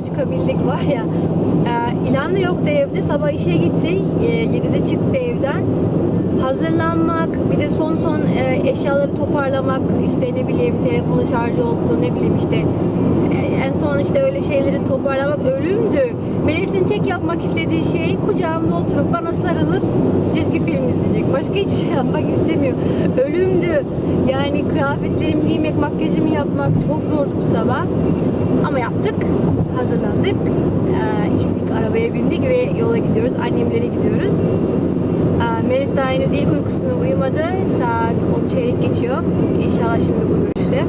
dışarı çıkabildik var ya. E, İlan da yoktu evde. Sabah işe gitti. E, 7'de çıktı evden. Hazırlanmak, bir de son son e, eşyaları toparlamak, işte ne bileyim telefonu şarjı olsun, ne bileyim işte e, en son işte öyle şeyleri toparlamak. Melis'in tek yapmak istediği şey kucağımda oturup bana sarılıp çizgi film izleyecek. Başka hiçbir şey yapmak istemiyor. Ölümdü. Yani kıyafetlerimi giymek, makyajımı yapmak çok zordu bu sabah. Ama yaptık. Hazırlandık. Ee, indik, arabaya bindik ve yola gidiyoruz. Annemlere gidiyoruz. Ee, Melis daha henüz ilk uykusunu uyumadı. Saat 10 çeyrek geçiyor. İnşallah şimdi uyur işte.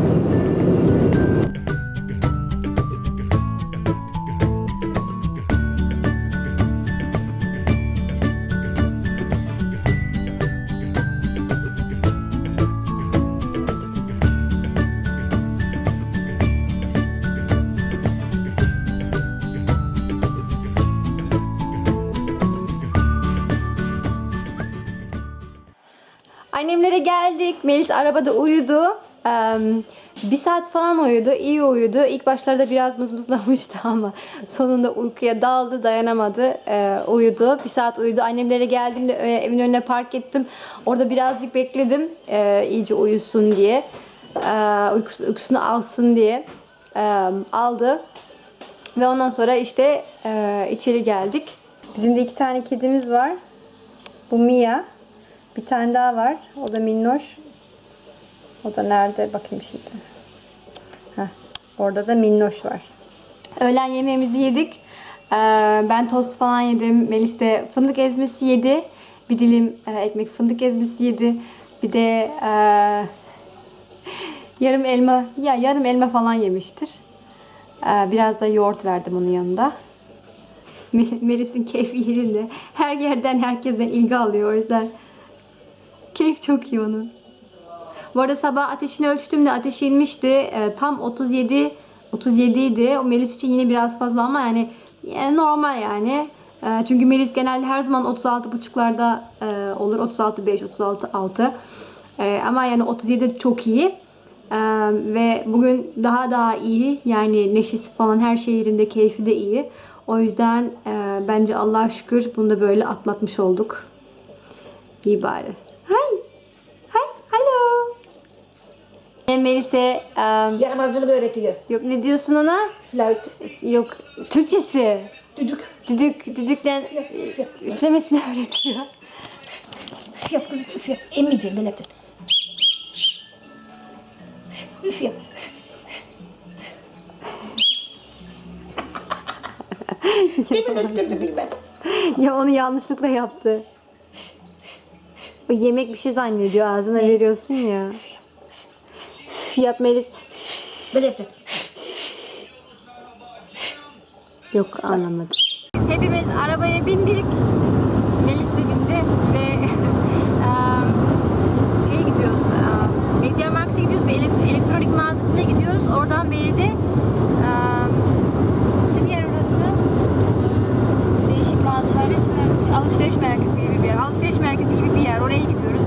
Melis arabada uyudu. Eee, bir saat falan uyudu. iyi uyudu. İlk başlarda biraz mızmızlamıştı ama sonunda uykuya daldı, dayanamadı. Eee, uyudu. Bir saat uyudu. Annemlere geldiğimde e, evin önüne park ettim. Orada birazcık bekledim. eee, iyice uyusun diye. Eee, uykusu, uykusunu alsın diye. Eee, aldı. Ve ondan sonra işte eee, içeri geldik. Bizim de iki tane kedimiz var. Bu Mia. Bir tane daha var. O da minnoş. O da nerede? Bakayım şimdi. Heh, orada da minnoş var. Öğlen yemeğimizi yedik. Ee, ben tost falan yedim. Melis de fındık ezmesi yedi. Bir dilim e, ekmek fındık ezmesi yedi. Bir de e, yarım elma, ya yarım elma falan yemiştir. Ee, biraz da yoğurt verdim onun yanında. Mel- Melis'in keyfi yerinde. Her yerden herkesten ilgi alıyor o yüzden. Keyif çok iyi onun. Bu arada sabah ateşini ölçtüğümde ateş inmişti. Ee, tam 37 37 idi. O Melis için yine biraz fazla ama yani, yani normal yani. Ee, çünkü Melis genelde her zaman 36 buçuklarda e, olur. 36 5, 36 6. Ee, ama yani 37 çok iyi. Ee, ve bugün daha daha iyi. Yani neşesi falan her şey yerinde, keyfi de iyi. O yüzden e, bence Allah'a şükür bunu da böyle atlatmış olduk. İyi bari. Melis'e um, Yaramazcılık öğretiyor. yok ne diyorsun ona? Flört, Yok Türkçesi. düdük. Düdük, düdükten üflemesini öğretiyor. Üf yap kızım, üf yap. Emmeyeceğim böyle yapacaksın. Üf yap. Demin öttürdü bilmem. ya onu yanlışlıkla yaptı. O yemek bir şey zannediyor ağzına veriyorsun ya. Üf, yap Melis. Böyle yapacaksın. Yok anlamadım. Biz hepimiz arabaya bindik. Melis de bindi ve eee, şeye gidiyoruz. eee, Media Markt'a gidiyoruz. Bir elekt- elektronik mağazasına gidiyoruz. Oradan beri de eee, nasıl bir yer orası? Değişik mağazalar, alışveriş- alışveriş merkezi gibi bir yer. Alışveriş merkezi gibi bir yer. Oraya gidiyoruz.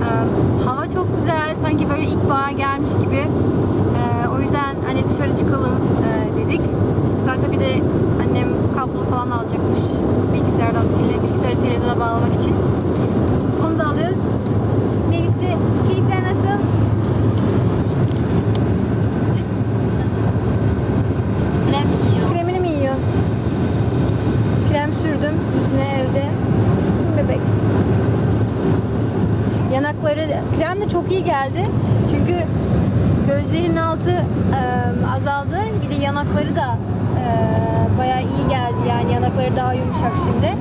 Eee, hava çok güzel. Sanki böyle ilkbahar gelmiş gibi. Eee, o yüzden hani dışarı çıkalım eee, dedik. Hatta tabii de annem kablo falan alacakmış bilgisayardan tele, bilgisayarı televizyona bağlamak için. Onu da alıyoruz. Melis de keyifler nasıl? Krem yiyor. Kremini mi yiyorsun? Krem sürdüm yüzüne evde. Bebek. Yanakları krem de çok iyi geldi. Çünkü gözlerinin altı e, azaldı. Bir de yanakları da e, bayağı iyi geldi. Yani yanakları daha yumuşak şimdi.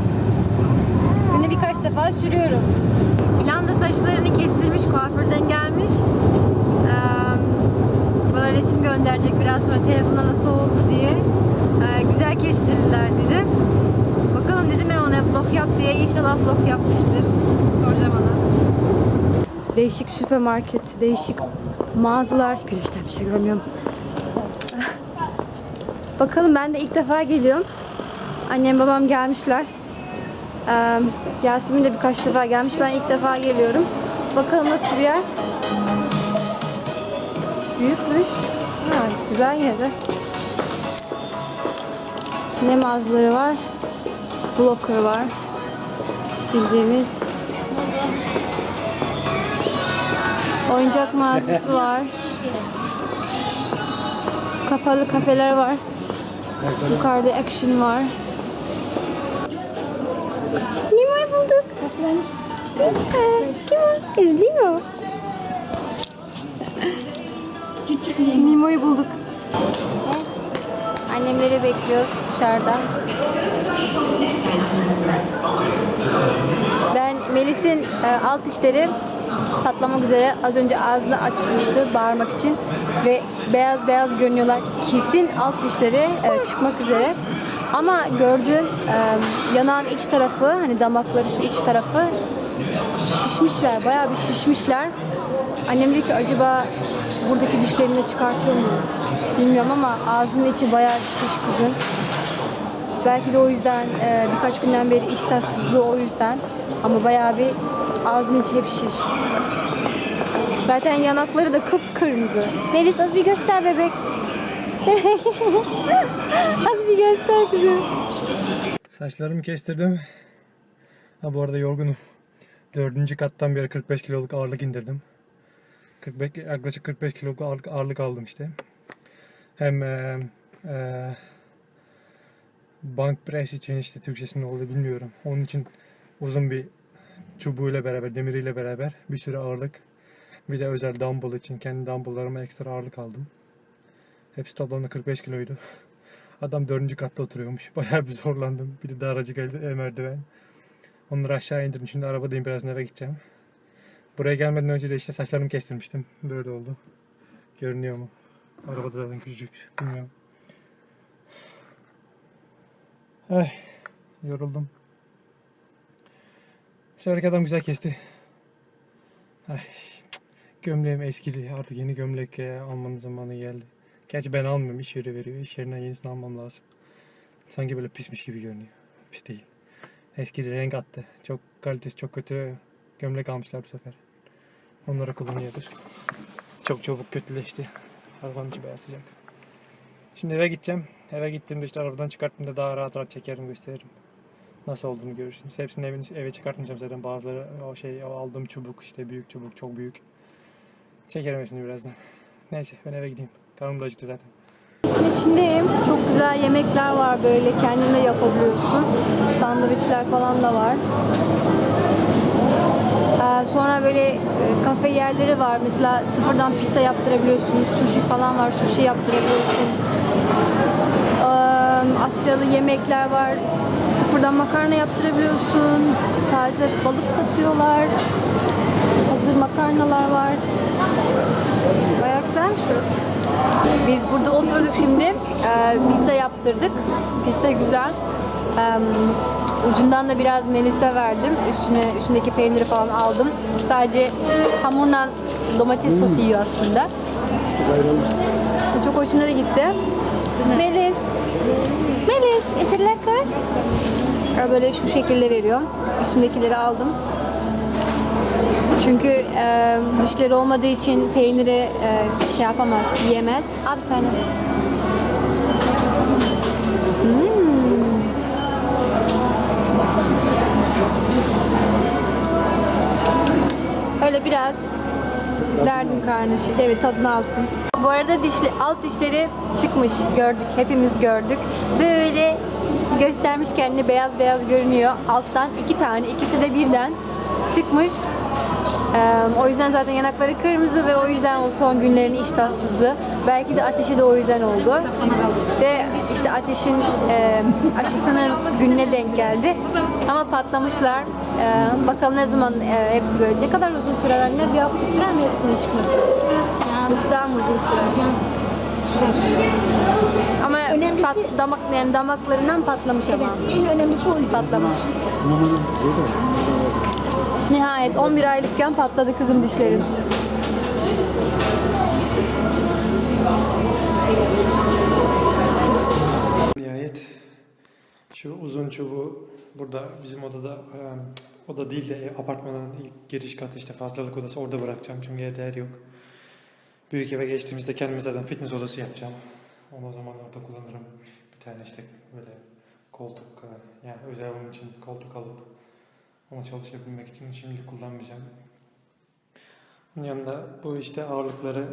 Günde birkaç defa sürüyorum. İlan da saçlarını kestirmiş, kuaförden gelmiş. E, bana resim gönderecek biraz sonra telefonda nasıl oldu diye. E, güzel kestirdiler dedi. Bakalım dedim ya ona vlog yap diye. İnşallah vlog yapmıştır. Soracağım ona. Değişik süpermarket, değişik mağazalar. Güneşten bir şey görmüyorum. Bakalım ben de ilk defa geliyorum. Annem babam gelmişler. Ee, Yasemin de birkaç defa gelmiş. Ben ilk defa geliyorum. Bakalım nasıl bir yer. Büyükmüş. Ha, güzel de. Ne mağazaları var? Blocker var. Bildiğimiz. Oyuncak mağazası var. Kapalı kafeler var. Yukarıda action var. Nimoy bulduk. Kim o? Kız değil mi o? Küçük mü? Nimo'yu bulduk. Annemleri bekliyoruz dışarıda. Ben Melis'in e, alt dişleri patlamak üzere az önce ağzını açmıştı bağırmak için ve beyaz beyaz görünüyorlar. Kesin alt dişleri e, çıkmak üzere. Ama gördüğüm e, yanağın iç tarafı hani damakları şu iç tarafı şişmişler. Bayağı bir şişmişler. Annem dedi ki acaba buradaki dişlerini çıkartıyor mu? Bilmiyorum ama ağzının içi bayağı şiş kızın. Belki de o yüzden e, birkaç günden beri iştahsızlığı o yüzden. Ama bayağı bir ağzının içi hep şiş. Zaten yanakları da kıpkırmızı. Melis az bir göster bebek. az bir göster kızım. Saçlarımı kestirdim. Ha bu arada yorgunum. Dördüncü kattan beri 45 kiloluk ağırlık indirdim. 45, yaklaşık 45 kiloluk ağırlık, ağırlık aldım işte. Hem e, e, bank press için işte Türkçesi ne olduğunu bilmiyorum. Onun için uzun bir çubuğuyla beraber, demiriyle beraber bir sürü ağırlık. Bir de özel dumbbell için kendi dumbbelllarıma ekstra ağırlık aldım. Hepsi toplamda 45 kiloydu. Adam dördüncü katta oturuyormuş. Bayağı bir zorlandım. Bir de daracık e, merdiven. Onları aşağı indirdim. Şimdi arabadayım. Birazdan eve gideceğim. Buraya gelmeden önce de işte saçlarımı kestirmiştim. Böyle oldu. Görünüyor mu? Arabada zaten küçücük. Bilmiyorum. Ay, yoruldum. Severek adam güzel kesti. Ay, gömleğim eskidi. Artık yeni gömlek e, almanın zamanı geldi. Gerçi ben almıyorum. iş yeri veriyor. İş yerinden yenisini almam lazım. Sanki böyle pismiş gibi görünüyor. Pis değil. Eski renk attı. Çok kalitesi çok kötü gömlek almışlar bu sefer. Onları kullanıyoruz. Çok çabuk kötüleşti. Arabanın içi bayağı sıcak. Şimdi eve gideceğim. Eve gittiğimde işte arabadan çıkarttığımda daha rahat rahat çekerim gösteririm. Nasıl olduğunu görürsünüz. Hepsini evin, eve çıkartmayacağım zaten. Bazıları o şey o aldığım çubuk işte büyük çubuk çok büyük. Çekerim hepsini birazdan. Neyse ben eve gideyim. Karnım da acıktı zaten. İçindeyim. Çok güzel yemekler var böyle. Kendin de yapabiliyorsun. Sandviçler falan da var. Ee, sonra böyle e, kafe yerleri var. Mesela sıfırdan pizza yaptırabiliyorsunuz. Sushi falan var. Sushi yaptırabiliyorsun. Ee, Asyalı yemekler var. Sıfırdan makarna yaptırabiliyorsun. Taze balık satıyorlar. Hazır makarnalar var. Bayağı güzelmiş burası. Biz burada oturduk şimdi. Ee, pizza yaptırdık. Pizza güzel. Ee, ucundan da biraz melisa verdim. Üstüne üstündeki peyniri falan aldım. Sadece hamurla domates sosu yiyor aslında. Çok hoşuna da gitti. Melis. Melis, eserlaka. Böyle şu şekilde veriyor. Üstündekileri aldım. Çünkü e, dişleri olmadığı için peyniri e, şey yapamaz, yiyemez. Al bir tane. Hmm. Öyle biraz verdim karnışı. Evet tadını alsın. Bu arada dişli, alt dişleri çıkmış gördük. Hepimiz gördük. Böyle göstermiş kendini beyaz beyaz görünüyor. Alttan iki tane, ikisi de birden çıkmış. Ee, o yüzden zaten yanakları kırmızı ve o yüzden o son günlerin iştahsızlığı. Belki de ateşi de o yüzden oldu. Ve işte ateşin e, aşısının gününe denk geldi. Ama patlamışlar. Ee, bakalım ne zaman e, hepsi böyle. Ne kadar uzun sürer anne? Bir hafta sürer mi hepsinin çıkması? Yani daha mı uzun sürer? Ama Önemlisi- pat, damak yani damaklarından patlamış ama. En önemlisi oydu. Patlamış. Nihayet 11 aylıkken patladı kızım dişlerin. Nihayet şu uzun çubuğu burada bizim odada e, oda değil de apartmanın ilk giriş katı işte fazlalık odası orada bırakacağım çünkü evde yer yok. Büyük eve geçtiğimizde kendime zaten fitness odası yapacağım. Onu o zaman orada kullanırım. Bir tane işte böyle koltuk yani özel onun için koltuk alıp ona çalışabilmek için şimdi kullanmayacağım. Bunun yanında bu işte ağırlıkları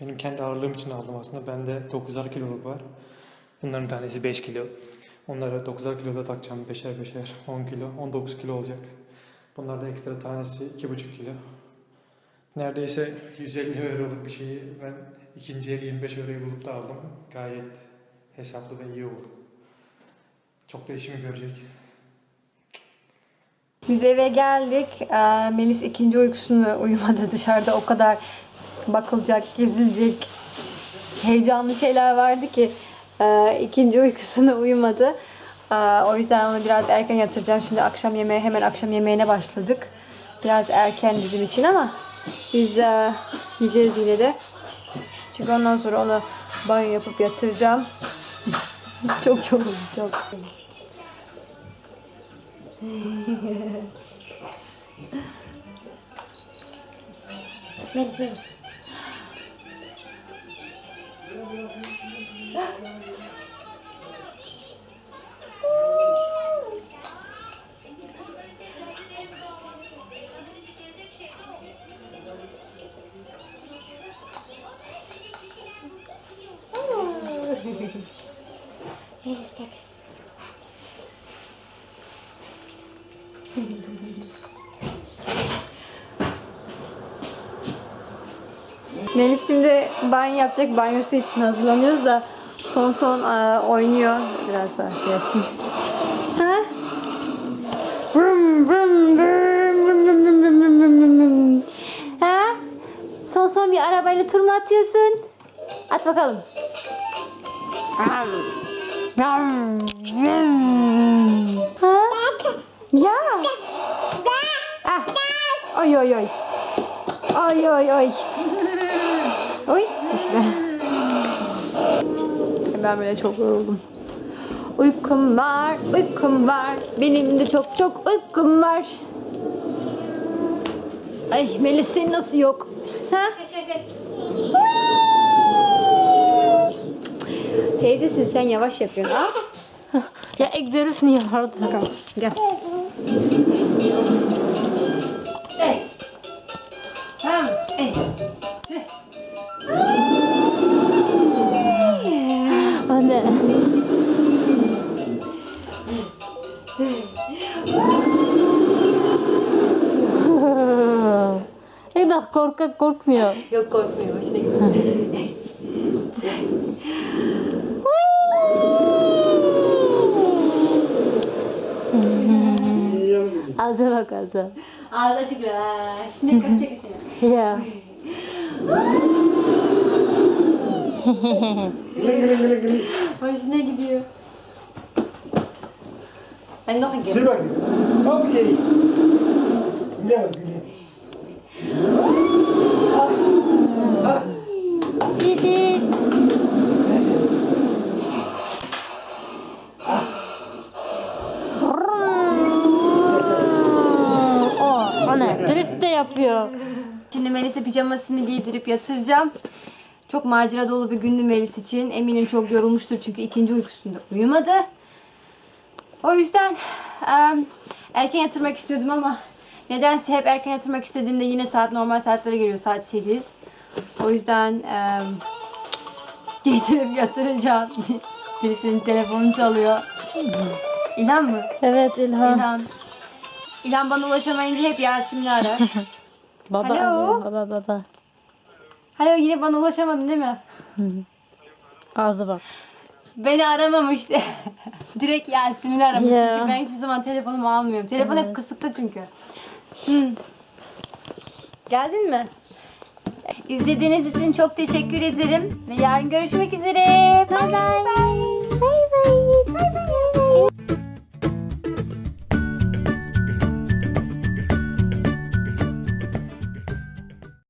benim kendi ağırlığım için aldım aslında. Bende 9'ar kiloluk var. Bunların tanesi 5 kilo. Onları 9'ar kiloda takacağım. 5'er 5'er 10 kilo. 19 kilo olacak. Bunlar da ekstra tanesi 2,5 kilo. Neredeyse 150 euroluk bir şeyi ben ikinci el 25 euroyu bulup da aldım. Gayet hesaplı ve iyi oldu. Çok da işimi görecek. Biz eve geldik. Ee, Melis ikinci uykusunu uyumadı. Dışarıda o kadar bakılacak, gezilecek heyecanlı şeyler vardı ki e, ikinci uykusunu uyumadı. Ee, o yüzden onu biraz erken yatıracağım. Şimdi akşam yemeğe hemen akşam yemeğine başladık. Biraz erken bizim için ama biz e, yiyeceğiz yine de. Çünkü ondan sonra onu banyo yapıp yatıracağım. çok yoruldum çok. Melis, Melis. Gel kızım. Melis şimdi banyo yapacak. Banyosu için hazırlanıyoruz da son son e, oynuyor. Biraz daha şey açayım. Ha? Vrum, vrum, vrum, vrum, vrum, vrum, vrum, vrum, vrum, vrum. Ha? Son son bir arabayla tur mu atıyorsun? At bakalım. Ha? Ya. Ah. Oy oy oy. Oy oy oy. Oy düşme. Ben böyle çok yoruldum. Uykum var, uykum var. Benim de çok çok uykum var. Ay Melis senin nasıl yok? Ha? Teyzesin sen yavaş yapıyorsun. Al. İk durf niet hard. Tamam gel. Ik dacht korkak korkmuyor. Yok korkmuyor. Hoşuna gitti. Ağza bak ağza. Ağzı açık. Sinek kaçacak içine. Ya. Hoşuna gidiyor. Ben een keer. Sil bakayım. Hop geri. Güle bak güle. Drift de yapıyor. Şimdi Melis'e pijamasını giydirip yatıracağım. Çok macera dolu bir gündü Melis için. Eminim çok yorulmuştur çünkü ikinci uykusunda uyumadı. O yüzden erken yatırmak istiyordum ama nedense hep erken yatırmak istediğimde yine saat normal saatlere geliyor saat 8. O yüzden em, giydirip yatıracağım. Birisinin telefonu çalıyor. İlhan mı? Evet İlhan. İlhan. İlhan bana ulaşamayınca hep Yasemin'i arar. Baba Alo. Baba baba. Alo yine bana ulaşamadın değil mi? Ağza bak. Beni aramamıştı. Direkt Yasemin'i aramış. Ya. Çünkü ben hiçbir zaman telefonumu almıyorum. Telefon hep kısıkta çünkü. Hı. Geldin mi? İzlediğiniz için çok teşekkür ederim. Ve yarın görüşmek üzere. Bye bye. Bye bye. Bye bye.